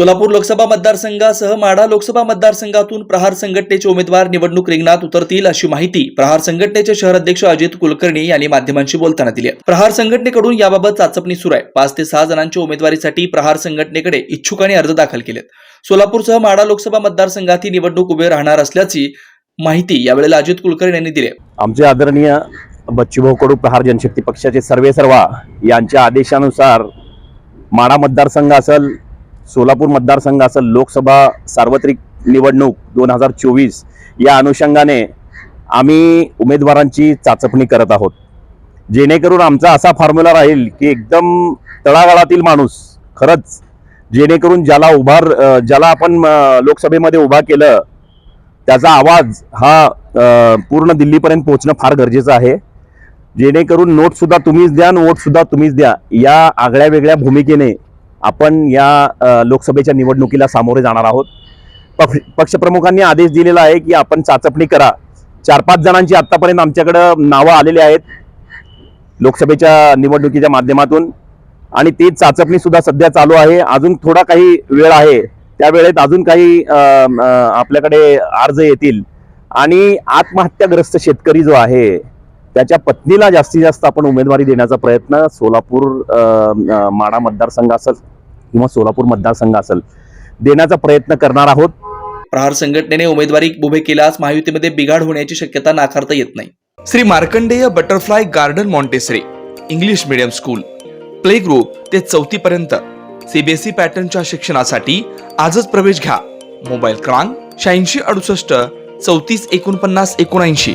सोलापूर लोकसभा मतदारसंघासह माढा लोकसभा मतदारसंघातून प्रहार संघटनेचे उमेदवार निवडणूक रिंगणात उतरतील अशी माहिती प्रहार संघटनेचे शहर अध्यक्ष अजित कुलकर्णी यांनी माध्यमांशी बोलताना दिली प्रहार संघटनेकडून याबाबत चाचपणी सुरू आहे. पाच ते सहा जणांच्या उमेदवारीसाठी प्रहार संघटनेकडे इच्छुकांनी अर्ज दाखल केलेत. सोलापूरसह माढा लोकसभा मतदारसंघात ही निवडणूक उभे राहणार असल्याची माहिती यावेळेला अजित कुलकर्णी यांनी दिली आमचे आदरणीय बच्चूभाऊ कडू प्रहार जनशक्ती पक्षाचे सर्वे सर्वा यांच्या आदेशानुसार माडा मतदारसंघ असेल सोलापूर मतदारसंघ लोकसभा सार्वत्रिक निवडणूक दोन हजार चोवीस या अनुषंगाने आम्ही उमेदवारांची चाचपणी करत आहोत. जेणेकरून आमचा असा फॉर्म्युला राहील की एकदम तळागाळातील माणूस खरंच जेणेकरून ज्याला उभार ज्याला आपण लोकसभेमध्ये उभा केलं त्याचा आवाज हा पूर्ण दिल्लीपर्यंत पोहोचणं फार गरजेचं आहे. जेणेकरून नोटसुद्धा तुम्हीच द्या आणि वोटसुद्धा तुम्हीच द्या. या आगळ्या वेगळ्या भूमिकेने आपण या लोकसभेच्या निवडणुकीला सामोरे जाणार आहोत. पक्ष पक्षप्रमुखांनी आदेश दिलेला आहे की आपण चाचपणी करा. चार पाच जणांची आत्तापर्यंत आमच्याकडं नावं आलेली आहेत लोकसभेच्या निवडणुकीच्या माध्यमातून. आणि ती चाचपणी सुद्धा सध्या चालू आहे. अजून थोडा काही वेळ आहे. त्या वेळेत अजून काही आपल्याकडे अर्ज येतील. आणि आत्महत्याग्रस्त शेतकरी जो आहे त्याच्या पत्नीला जास्तीत जास्त आपण उमेदवारी देण्याचा प्रयत्न सोलापूर माडा मतदारसंघ असेल किंवा सोलापूर मतदारसंघ असेल देण्याचा प्रयत्न करणार आहोत. प्रहार संघटनेने उमेदवारी उभे केल्यास महायुतीमध्ये बिघाड होण्याची शक्यता नाकारता येत नाही. Shri Markandeya butterfly garden Montessori English medium school play group ते चौथी पर्यंत सीबीएसई पॅटर्नच्या शिक्षणासाठी आजच प्रवेश घ्या. मोबाईल क्रमांक शहाऐंशी अडुसष्ट चौतीस एकोणपन्नास एकोणऐंशी.